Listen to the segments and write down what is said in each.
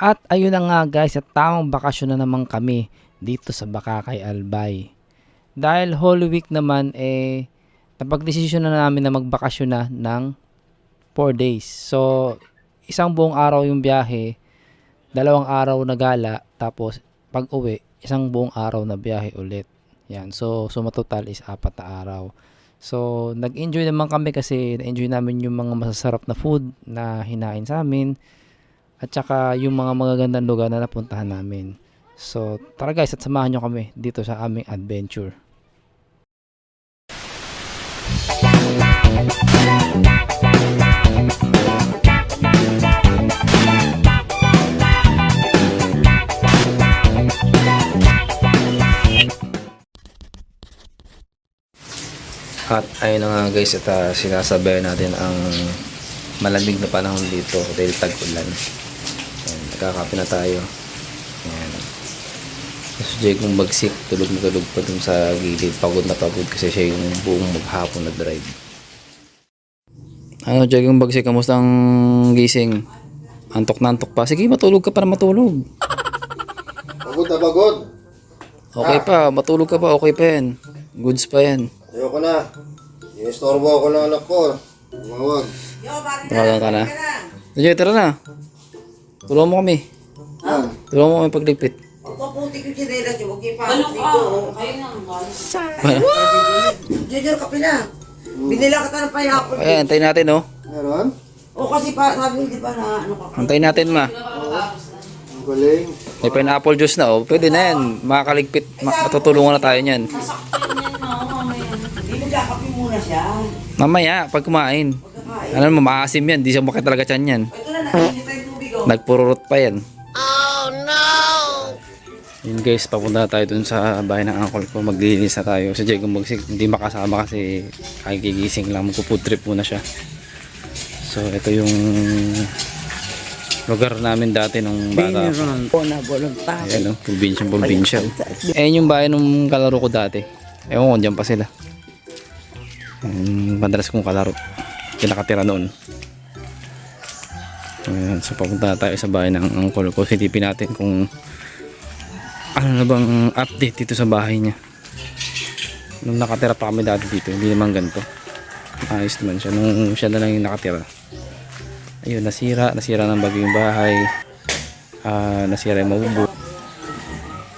At ayun na nga guys, at tamang bakasyon na naman kami dito sa Bakakay Albay. Dahil Holy Week naman eh napagdesisyon na namin na magbakasyon na ng 4 days. So isang buong araw yung biyahe, dalawang araw na gala, tapos pag uwi, isang buong araw na biyahe ulit. Yan. So suma total is apat na araw. So nag-enjoy naman kami kasi na-enjoy namin yung mga masasarap na food na hinain sa amin at saka yung mga magagandang lugar na napuntahan namin. So, tara guys at samahan nyo kami dito sa aming adventure. At ayun na nga guys, at uh, sinasabayan natin ang malamig na panahon dito dahil tag-ulan. Nagkakape na tayo. Ayan. Si Jay kong bagsik, tulog na tulog pa dun sa gilid. Pagod na pagod kasi siya yung buong maghapon na drive. Ano Jay kong bagsik, kamusta ang gising? Antok na antok pa. Sige, matulog ka para matulog. Pagod na pagod. Okay pa, matulog ka pa, okay pa yan. Goods pa yan. Ayoko na. Inistorbo ako ng anak ko. Tumawag. Tumagal ka na. Jay, tara na. Tulungan mo kami. Ah, Tulungan mo kami pagligpit. Paputi ko chinelas niyo, huwag niyo pa Ano ako ka? Kayo nga naman. Junior, kape na. Binila ka ng payapon. Ayan, antayin natin, oh. meron? O kasi pa, sabi mo, di ba na ano ka? Antayin natin, ma. Ang galing. May pineapple juice na, oh. Pwede na yan. Makakaligpit. Ma- matutulungan na tayo niyan. Na kape muna siya. Mamaya, pag kumain. Ano mo, maasim yan. Di siya makit talaga tiyan yan. Ito na, Nagpururot pa yan. Oh, no! Yun guys, papunta tayo dun sa bahay ng uncle ko. Maglilinis na tayo. Si Jay Gumagsik, hindi makasama kasi kagigising lang. Magpo-food trip muna siya. So, ito yung lugar namin dati nung bata ako. Po na voluntary. Ayan o, probinsya, probinsya. Ayan yung bahay nung kalaro ko dati. Ewan ko, dyan pa sila. Ayan, madalas kong kalaro. Kinakatira noon. Ayan, so papunta tayo sa bahay ng uncle ko. Silipin natin kung ano na bang update dito sa bahay niya. Nung nakatira pa kami dati dito, hindi naman ganito. Ayos naman siya. Nung siya na lang yung nakatira. Ayun, nasira. Nasira ng bagyo yung bahay. Ah, nasira yung mabubo.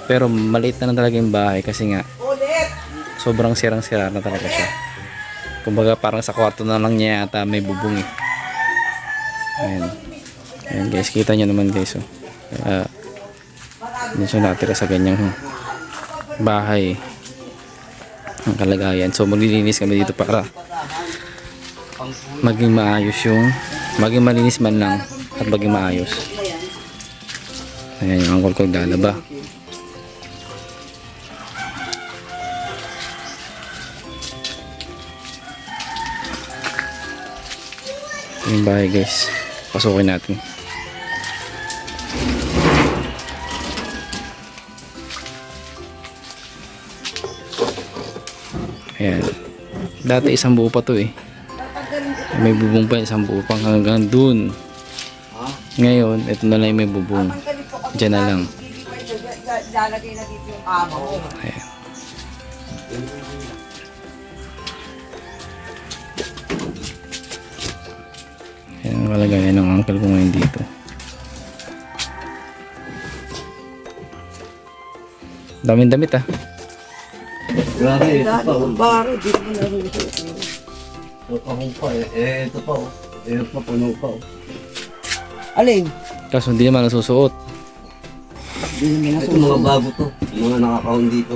Pero maliit na lang talaga yung bahay kasi nga sobrang sirang-sira na talaga siya. Kumbaga parang sa kwarto na lang niya yata may bubong eh. Ayan. Ayan guys, kita nyo naman guys oh. Kaya, hindi siya natira sa ganyang bahay ang kalagayan. So maglilinis kami dito para maging maayos yung maging malinis man lang at maging maayos. Ayan yung uncle ko naglalaba. yung bahay guys pasukin natin dati isang buo pa to eh may bubong pa isang buo pang hanggang dun ngayon ito na lang may bubong dyan na lang Lalagay na yung kama ko. ayan Ayan ang kalagayan ng uncle ko ngayon dito. Daming damit ah. Grabe, ito pa. ang baro, di mo na rin ito. Ito pa ko pa eh. Eh, ito pa oh. Ito pa puno pa oh. Alin? Kaso hindi naman nasusuot. Hindi mo Ito mga bago to. Mga nakakaon dito.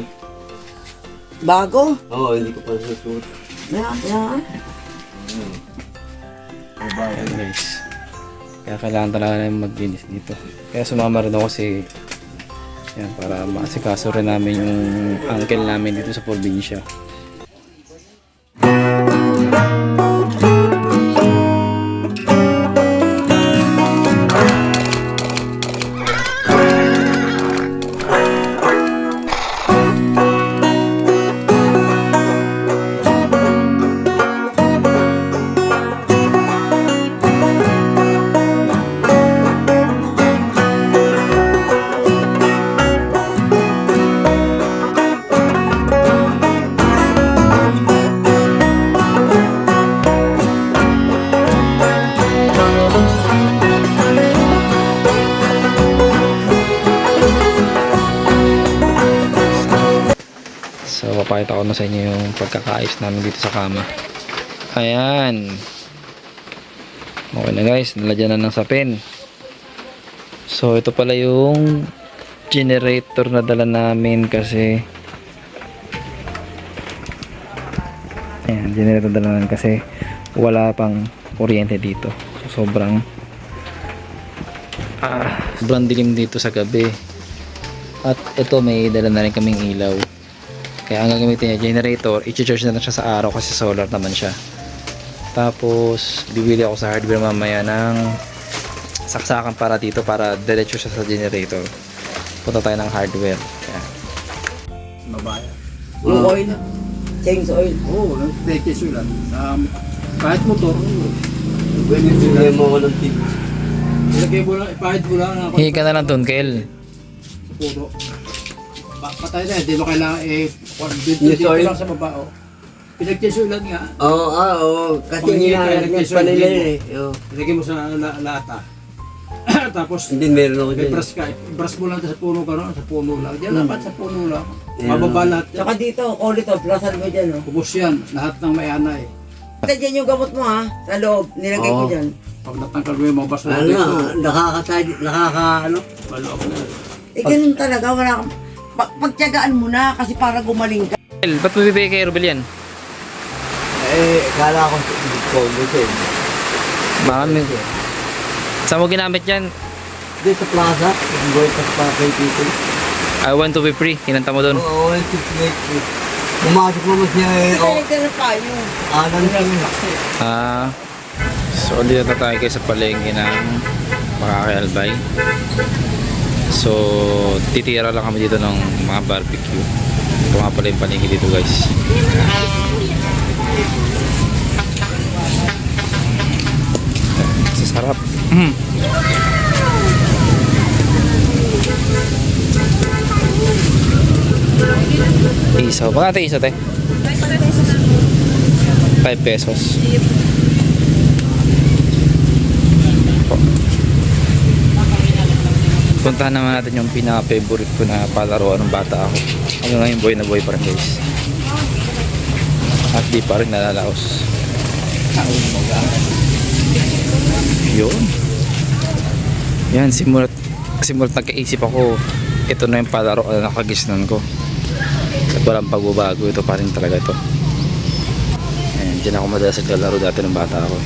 Bago? Oo, hindi ko pa nasusuot. Yan, yan. Ayan guys. Kaya kailangan talaga namin maglinis dito. Kaya sumama rin ako kasi yan, para maasikaso rin namin yung uncle namin dito sa probinsya. Pagkakaayos namin dito sa kama. Ayan. Okay na guys, nalagyan na ng sapin. So ito pala yung generator na dala namin kasi Ayan, generator dala namin kasi wala pang kuryente dito. So, sobrang ah, sobrang dilim dito sa gabi. At ito may dala na rin kaming ilaw. Kaya ang gagamitin niya, generator, i-charge na lang siya sa araw kasi solar naman siya. Tapos, bibili ako sa hardware mamaya ng saksakan para dito para diretso siya sa generator. Punta tayo ng hardware. Kaya, Babae. Yung oil. Change oil. Oo, oh, nag-teke sila. Um, kahit motor, Ganyan sila yung mga ng tip. ilagay mo lang, ipahid mo lang ang Hingi ka na lang dun, Kel. puno. Pa patay na, hindi mo kailangan eh, dito, Yes, dito oil. lang sa baba, oh. Pinagtisulan nga, Oo, ah, oo. Kasi hinahanap nag-tissue, pa nila yun eh. Oo. ilagay mo sa la lata. Tapos, Hindi, meron ako may dyan. brush ka, brush mo lang sa puno ka, no? sa puno lang. Diyan Hmm. dapat sa puno lang. Yeah. Mababa lahat yan. Saka dito, ulit o, plasan mo dyan o. Kubos yan, lahat ng may anay. Ate, dyan yung gamot mo ha. Sa loob, nilagay ko Oo. dyan. Pag natangkal mo yung mga basura Ano dito, na, nakakasay, nakaka, ano? maloob na. Eh, ganun talaga, wala kang... Pag, pagtyagaan mo na kasi para gumaling ka. Kel, ba't mo bibigay kay Rubel yan? Eh, kala ko, ko, listen. Baka may... Saan mo ginamit yan? Dito sa plaza, going pa sa kay Tito. I want to be free. Kinanta mo doon. Oo, well, to make it. Pumasok naman siya eh. Oh, Nilagay ka na tayo. anan siya. Ah, so dito na tayo guys sa palengke ng Makakayalbay. So, titira lang kami dito ng mga barbecue. Ito nga pala yung palengke dito guys. Sasarap. Mm. Isaw. Natin isaw tayo. 5 pesos. Po. Puntahan naman natin yung pinaka-favorite ko na palaruan ng bata ako. Hanggang ngayon boy na boy pa rin guys. At di pa rin nalalaos. Yun. Yan, simulat, simulat nagkaisip ako, ito na yung palaruan na nakagisnan ko. At walang pagbabago, ito pa rin talaga ito. Ayan, dyan ako madalas naglalaro dati ng bata ako.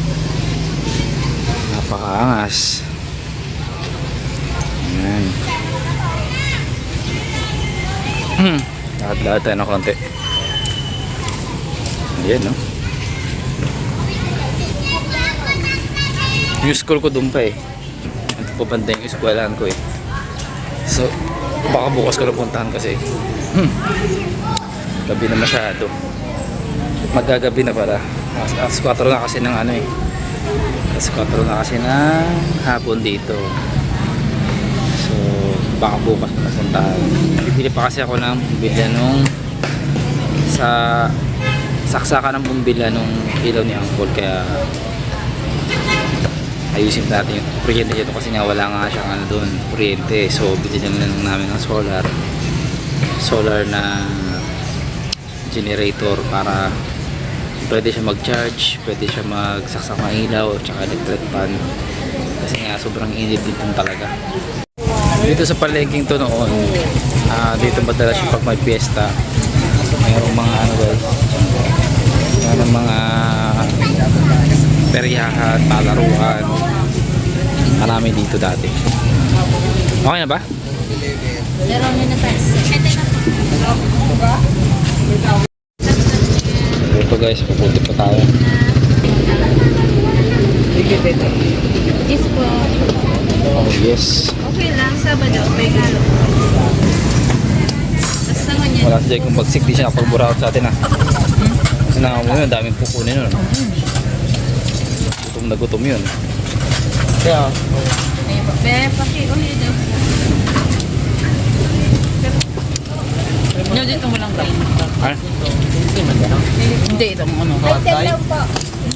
Napakaangas. Ayan. Hmm. Lahat-lahat tayo ng konti. Ayan, no? Yung school ko doon pa eh. Ito po banda yung eskwelahan ko eh. So, baka bukas ko na puntahan kasi. Hmm. Gabi na masyado magagabi na pala alas, alas 4 na kasi ng ano eh alas 4 na kasi ng hapon dito baka bukas na puntahan bibili pa kasi ako ng bumbilya nung sa saksakan ng bumbilya nung ilaw ni Uncle kaya ayusin natin yung kuryente dito kasi nga wala nga siyang ano doon kuryente so bilhin na lang namin ng solar solar na generator para pwede siya mag-charge, pwede siya magsaksak ng ilaw, tsaka electric fan. Kasi nga sobrang init dito talaga. Dito sa palengking to noon, ah dito madalas yung pag may piyesta, mayroong mga ano guys, mayroong mga peryahan, palaruan. Marami dito dati. Okay na ba? Ito guys, pupunta pa tayo. Yes po. Oh yes. Okay lang, Sabado, may galo. Basta nga niya. Wala Jay kung bagsik, di siya nakapagburakot sa atin ah. Kasi nakakamu yun, daming pukunin nun. Gutom na gutom yun. Kaya, Be, paki-uli daw. No, dito mo lang kayo. ah, Hindi, itong ano, hawatay.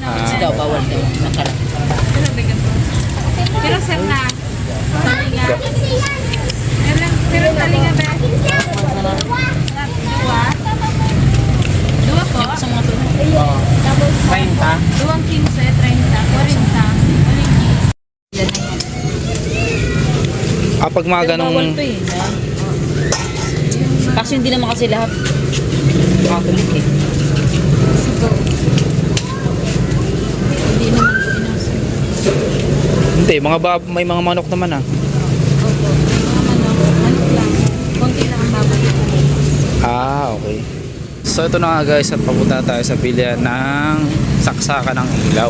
Kasi daw, bawal daw. Po. Pero sir na. Talinga. Pero talinga ba? Dua? Dua po? Sa mga tulo. Tapos? 30. 40. 40. Ah, pag mga ganong... Eh, Kaso hindi naman kasi lahat ah, makakulik eh. Hindi, mga bab, may mga manok naman ah. Opo. Mga manok. Manok lang. Konti lang ang baboy. Ah, okay. So ito na nga guys at papunta tayo sa bilihan ng saksakan ng ilaw.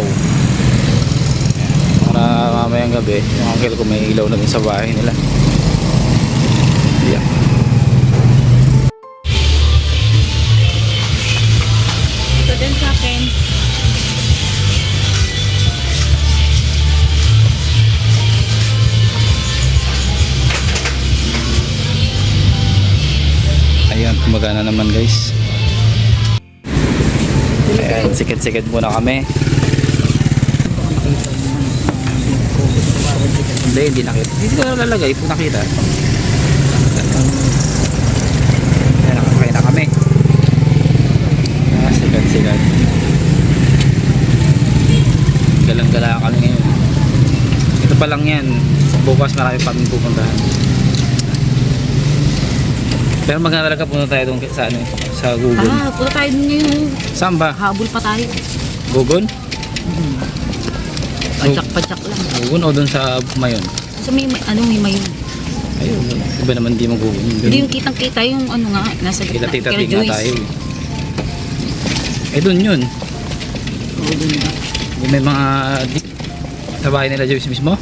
Ayan. Para mamayang gabi, yung uncle ko may ilaw na din sa bahay nila. Kumagana naman guys. Ayan, sikit-sikit muna kami. Hindi, hindi nakita. Hindi ko na lalagay kung nakita. Ayan, nakakain na kami. Ah, sikat-sikat. Galang-gala kami ngayon. Ito pa lang yan. Bukas marami pa kami pupuntahan. Pero maganda talaga punta tayo doon sa ano, sa Google. Ah, punta tayo din ngayon. Saan ba? Habol pa tayo. Google? Padyak-padyak lang. Google o doon sa Mayon? So may, may ano may mayon. Ayun, iba naman di mo Google. Hindi yung kitang-kita yung ano nga, nasa gitna. tita Kila tingnan Joyce. tayo. Eh doon yun. Oo, dun ba? Yung may mga sa bahay nila Joyce mismo.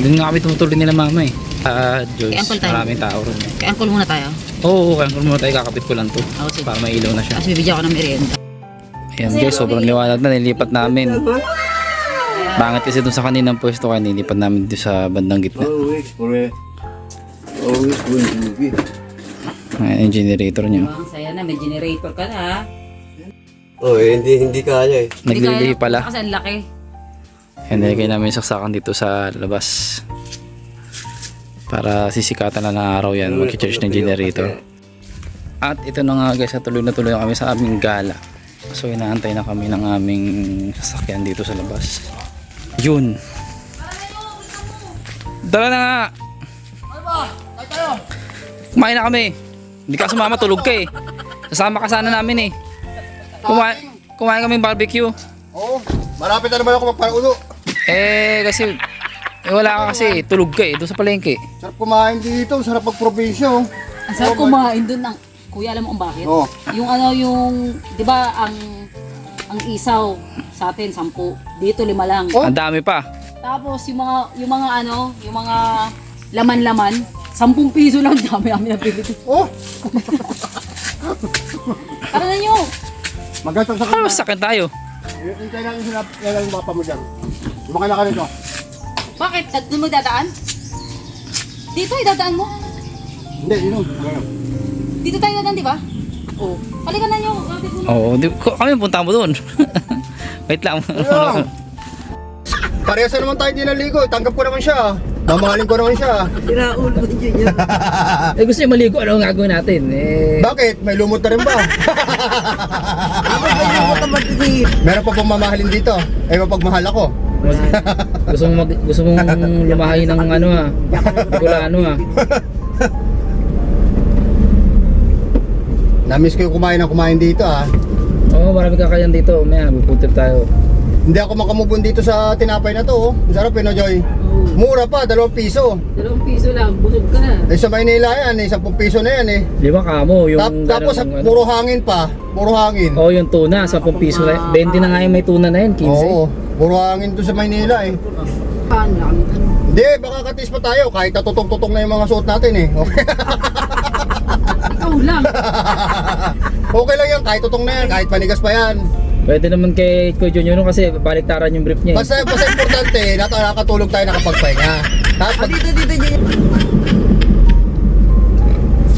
Doon nga kami tumutuloy nila mama eh. Ah, Joyce, ampal tayo. maraming tao ron. Kaya uncle muna tayo. Oo, kaya kung muna tayo kakapit ko lang to. Oo, sige. Para may ilaw na siya. Tapos bibigyan ko ng merienda. Ayan guys, sobrang liwanag na. Nilipat namin. Bangit kasi doon sa kaninang pwesto kaya nilipat namin dito sa bandang gitna. Always, pure. Always, pure. Ayan yung generator niya. Ang saya na, may generator ka na ha. Oh, eh, hindi, hindi kaya eh. Naglilihi pala. Kasi ang laki. Ayan, nilagay namin yung saksakan dito sa labas. Para sisikatan na ng araw yan, mag-charge ng generator. At ito na nga guys, tuloy na tuloy kami sa aming gala. So inaantay na kami ng aming sasakyan dito sa labas. Yun. Tara na nga! Kumain na kami. Hindi ka sumama, tulog ka eh. Sasama ka sana namin eh. Kumain, kumain kami barbecue. Oo, malapit na naman ako magpaulo. Eh, kasi, eh, wala ka kasi, tulog ka eh, doon sa palengke. Sarap kumain dito, sarap magprobinsya oh. Ang sarap kumain dun ng... Kuya, alam mo kung bakit? Oo. Yung ano, yung... Di ba, ang... Ang isaw sa atin, sampu. Dito, lima lang. Oh. Ang dami pa. Tapos, yung mga... Yung mga ano, yung mga... Laman-laman. Sampung piso lang dami namin nabili. Oh, Tara na nyo! maganda sa Ano, kanila. sakit tayo. Hintay natin sila, yan yung mapa mo dyan. Sumakay na ka rito. Bakit? Doon magdadaan? Dito, idadaan mo. Hindi, yun. Dito tayo dadaan, di ba? Oo. Halika na nyo. Oo, di, ko- kami punta mo doon. Wait lang. Ayun. Parehas na naman tayo din naligo. Tanggap ko naman siya. Mamahalin ko naman siya. Siraulo mo yun yun. eh, gusto niya maligo, ano ang gagawin natin? Eh, Bakit? May lumot na rin ba? Meron pa pong mamahalin dito. Eh, mapagmahal ako. Gusto mong, mag, gusto mong lumahay ng ano ah. Wala ano ah. Namiss ko yung kumain ng kumain dito ah. Oo, marami kakayan dito. May pupunta tayo. Hindi ako makamubon dito sa tinapay na to. oh. Ang sarap eh, no, Joy? Mura pa, dalawang piso. Dalawang piso lang. Busog ka na. Eh, sa Maynila yan, eh, 10 piso na yan eh. Lima kamo, yung Tap- tapos, ganun, ano. puro hangin pa. Puro hangin. Oo, yung tuna, 10 piso na. 20 na nga yung may tuna na yun, 15. Oo, puro hangin to sa Maynila eh. Lang? Hindi, baka katis pa tayo kahit natutong-tutong na yung mga suot natin eh. Okay, Ikaw lang. okay lang yan, kahit tutong na yan, kahit panigas pa yan. Pwede naman kay Kuya Junior no, kasi baliktaran yung brief niya. eh. Basta, basta importante, nat- nakatulog tayo nakapagpahinga. Tapos, Ah, dito, dito, dito.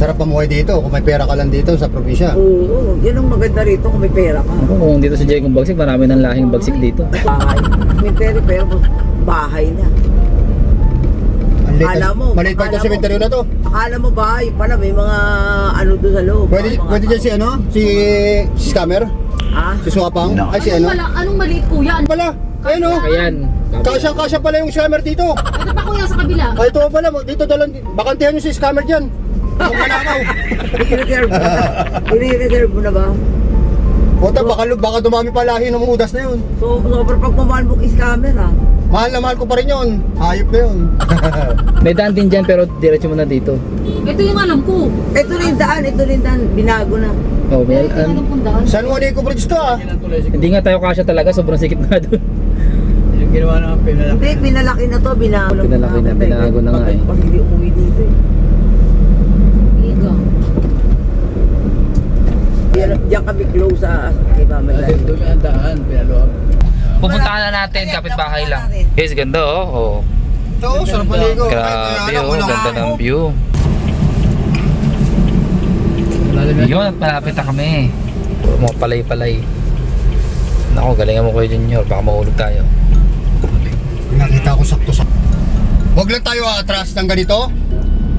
Sarap mamuhay dito kung may pera ka lang dito sa probinsya. Oo, yan ang maganda rito kung may pera ka. Ako, kung dito si Jay kung bagsik, marami ng lahing bagsik dito. Bahay. May pera, pero bahay na. Ang liit, Akala mo, maliit pa akala ito mo. sementeryo na to. Akala mo bahay pala, may mga ano doon sa loob. Pwede, mga pwede dyan si ano? Si, si scammer? Ha? Si Swapang? Ay si ano? Wala, anong maliit kuya? Ano pala? Ayun oh. Ayan. Kasya-kasya pala yung scammer dito. Ito pa kuya sa kabila. Ay, ito pala, dito dalan, bakantihan nyo si scammer dyan. Yung manakaw. I-reserve mo na. I-reserve mo na ba? Puta, baka, baka dumami pa lahi ng udas na yun. So, sobrang pagmamahal mo is camera. Mahal na mahal ko pa rin yun. Hayop na yun. May daan din dyan pero diretso mo na dito. Ito yung alam ko. Ito rin daan, ito rin daan. Binago na. Oh, may, Ito yung alam kong daan. San Juan Eco Bridge to ah. hindi nga tayo kasya talaga, sobrang sikip nga doon. Yung ginawa naman pinalaki. Hindi, pinalaki na to. Binago lang. Pinalaki na, binago na nga eh. Pag hindi umuwi dito eh. Iga. Diyan, diyan kami close sa kay Mama Lan. Doon yung daan, pinaluwag. Pupuntahan na natin, kapitbahay lang. Guys, ganda oh. oh. Ito, sarap maligo. Grabe oh, ganda ng view. Yun, malapit na kami. Mga palay-palay. Nako, galingan mo kayo Junior, baka mahulog tayo. Nakita ko sakto sa... Huwag lang tayo atras ng ganito.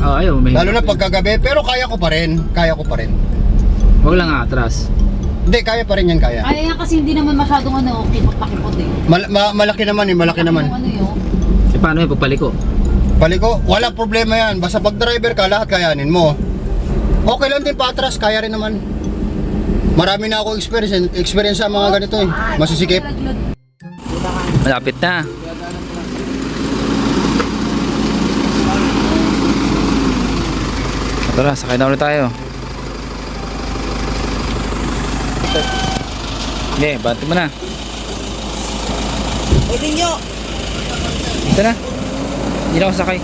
Oh, ayaw, may Lalo na pagkagabi. Pero kaya ko pa rin. Kaya ko pa rin. Huwag lang atras. Hindi, kaya pa rin yan kaya. Ay, yan kasi hindi naman masyadong ano, kipot-pakipot eh. Mal- ma- malaki naman eh, malaki naman. Ano yun? E paano yung pagpaliko? Paliko, wala problema yan. Basta pag driver ka, lahat kayanin mo. Okay lang din patras, kaya rin naman. Marami na ako experience, experience sa mga ganito eh. Masisikip. Malapit na. Tara, sakay na ulit tayo. Hindi, banti mo na. Pwede nyo. Ito na. Hindi na ako sakay.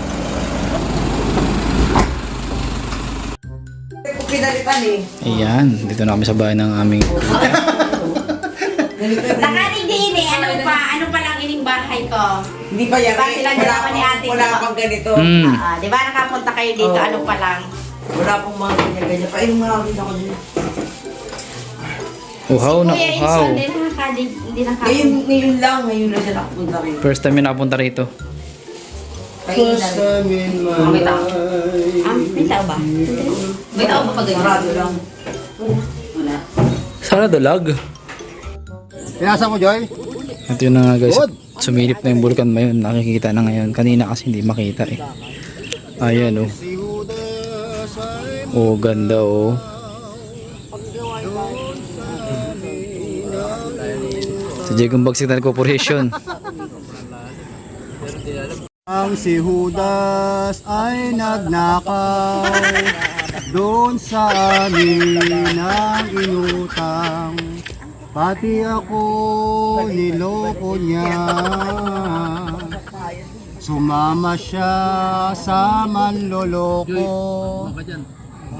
Kung pinalitan eh. Ayan, dito na kami sa bahay ng aming... Din eh. Ano pa? Ano pa lang ining bahay ko? Hindi pa yan. Diba sila Wala ni ate, Wala diba? pang ganito. Mm. Ah, di ba nakapunta kayo dito? Oo. Ano pa lang? Wala pong mga ganyan-ganyan. Painom nga ako ako dito. Uhaw na Kuya uhaw. Din hindi Ngayon, nakapunta. ngayon lang. Ngayon lang siya nakapunta rin. First time yung nakapunta rito. Kainan. May tao. Ah, may tao ba? May tao ba pag ganyan? Sarado lang. Wala. Sana dalag. Pinasa mo, Joy? Ito yun na nga guys. Good. Sumilip na yung vulkan ngayon. Nakikita na ngayon. Kanina kasi hindi makita eh. Ayan oh. Oh, ganda oh. Sa Jegong Bagsitan Corporation. Ang si Judas ay nagnakaw doon sa amin ang inutang. Pati ako niloko niya. Sumama siya sa manloloko.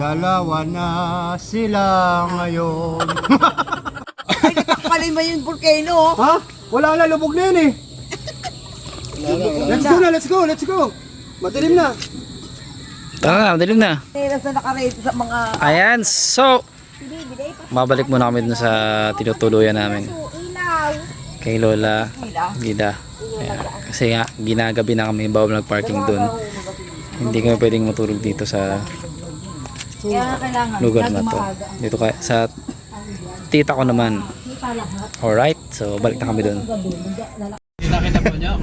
Dalawa na sila ngayon. Takpalin mo yung volcano. ha? Wala na, lubog na yun eh. Let's go na, let's go, let's go. Madilim na. Tara na, madilim na. Sa nakarate sa mga... Ayan, so babalik muna kami dun sa tinutuluyan namin. Kay Lola Gida. Ayan. Kasi nga, ginagabi na kami bawal nag-parking dun. Hindi kami pwedeng matulog dito sa. Lugar na to. Dito ka sa tita ko naman. Alright, so balik na kami niyo?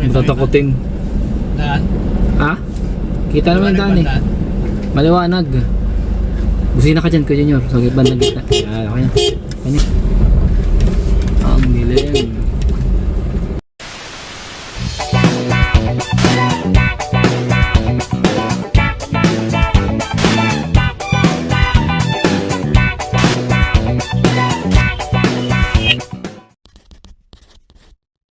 Matatakotin. Daan? Ha? Kita naman yung daan eh. Maliwanag. Busina ka dyan, Kuya Junior. Sa bandang gitna. Yan, okay na. Kanya. Ang nilim.